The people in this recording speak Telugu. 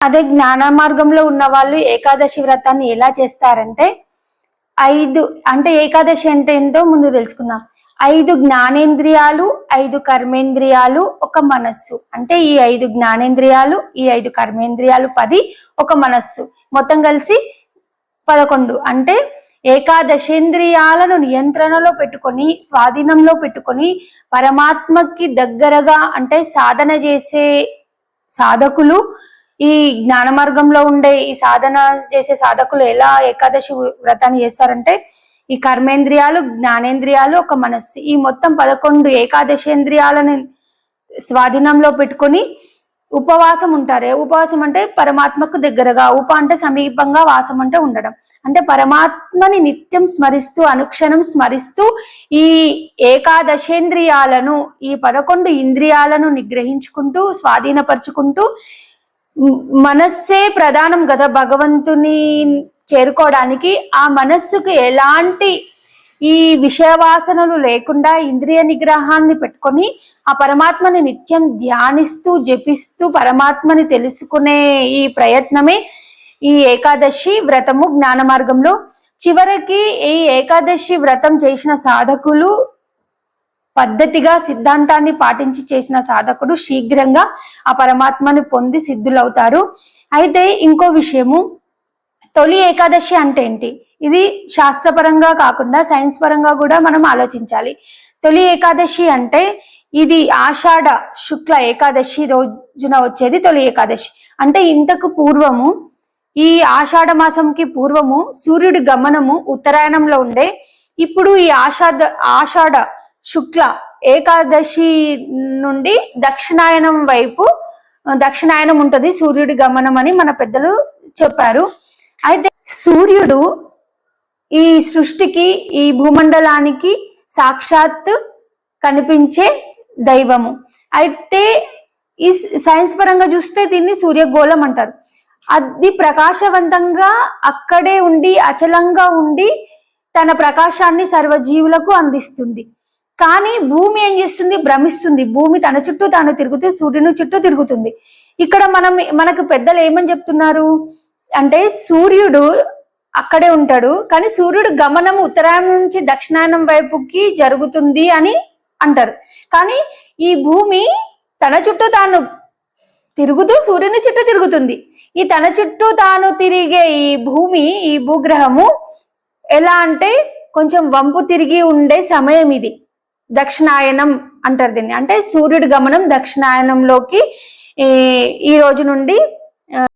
అదే జ్ఞాన మార్గంలో ఉన్న వాళ్ళు ఏకాదశి వ్రతాన్ని ఎలా చేస్తారంటే ఐదు అంటే ఏకాదశి అంటే ఏంటో ముందు తెలుసుకుందాం. ఐదు జ్ఞానేంద్రియాలు ఐదు కర్మేంద్రియాలు ఒక మనస్సు. అంటే ఈ ఐదు జ్ఞానేంద్రియాలు ఈ ఐదు కర్మేంద్రియాలు పది ఒక మనస్సు. మొత్తం కలిసి పదకొండు. అంటే ఏకాదశేంద్రియాలను నియంత్రణలో పెట్టుకొని స్వాధీనంలో పెట్టుకొని పరమాత్మకి దగ్గరగా అంటే సాధన చేసే సాధకులు ఈ జ్ఞాన మార్గంలో ఉండే ఈ సాధన చేసే సాధకులు ఎలా ఏకాదశి వ్రతాన్ని చేస్తారంటే ఈ కర్మేంద్రియాలు జ్ఞానేంద్రియాలు ఒక మనస్సు ఈ మొత్తం పదకొండు ఏకాదశేంద్రియాలని స్వాధీనంలో పెట్టుకొని ఉపవాసం ఉంటారు. ఉపవాసం అంటే పరమాత్మకు దగ్గరగా ఉప అంటే సమీపంగా వాసం అంటే ఉండడం. అంటే పరమాత్మని నిత్యం స్మరిస్తూ అనుక్షణం స్మరిస్తూ ఈ ఏకాదశేంద్రియాలను ఈ పదకొండు ఇంద్రియాలను నిగ్రహించుకుంటూ స్వాధీనపరుచుకుంటూ మనస్సే ప్రధానం కదా భగవంతుని చేరుకోవడానికి. ఆ మనస్సుకు ఎలాంటి ఈ విషయవాసనలు లేకుండా ఇంద్రియ నిగ్రహాన్ని పెట్టుకొని ఆ పరమాత్మని నిత్యం ధ్యానిస్తూ జపిస్తూ పరమాత్మని తెలుసుకునే ఈ ప్రయత్నమే ఈ ఏకాదశి వ్రతము జ్ఞాన మార్గంలో. చివరికి ఈ ఏకాదశి వ్రతం చేసిన సాధకులు పద్ధతిగా సిద్ధాంతాన్ని పాటించి చేసిన సాధకుడు శీఘ్రంగా ఆ పరమాత్మని పొంది సిద్ధులవుతారు. అయితే ఇంకో విషయము తొలి ఏకాదశి అంటే ఏంటి? ఇది శాస్త్రపరంగా కాకుండా సైన్స్ పరంగా కూడా మనం ఆలోచించాలి. తొలి ఏకాదశి అంటే ఇది ఆషాఢ శుక్ల ఏకాదశి రోజున వచ్చేది తొలి ఏకాదశి. అంటే ఇంతకు పూర్వము ఈ ఆషాఢ మాసంకి పూర్వము సూర్యుడి గమనము ఉత్తరాయణంలో ఉండే ఇప్పుడు ఈ ఆషాఢ ఆషాఢ శుక్ల ఏకాదశి నుండి దక్షిణాయనం వైపు దక్షిణాయనం ఉంటుంది సూర్యుడి గమనం అని మన పెద్దలు చెప్పారు. అయితే సూర్యుడు ఈ సృష్టికి ఈ భూమండలానికి సాక్షాత్ కనిపించే దైవము. అయితే ఈ సైన్స్ పరంగా చూస్తే దీన్ని సూర్యగోళం అంటారు. అది ప్రకాశవంతంగా అక్కడే ఉండి అచలంగా ఉండి తన ప్రకాశాన్ని సర్వజీవులకు అందిస్తుంది. కానీ భూమి ఏం చేస్తుంది? భ్రమిస్తుంది. భూమి తన చుట్టూ తాను తిరుగుతూ సూర్యుని చుట్టూ తిరుగుతుంది. ఇక్కడ మనం మనకు పెద్దలు ఏమని చెప్తున్నారు? అంటే సూర్యుడు అక్కడే ఉంటాడు కానీ సూర్యుడు గమనం ఉత్తరాయణం నుంచి దక్షిణాయనం వైపుకి జరుగుతుంది అని అంటారు. కానీ ఈ భూమి తన చుట్టూ తాను తిరుగుతూ సూర్యుని చుట్టూ తిరుగుతుంది. ఈ తన చుట్టూ తాను తిరిగే ఈ భూమి ఈ భూగ్రహము ఎలా అంటే కొంచెం వంపు తిరిగి ఉండే సమయం ఇది. దక్షిణాయనం అంటారు దీన్ని. అంటే సూర్యుడి గమనం దక్షిణాయనంలోకి ఈ ఈ రోజు నుండి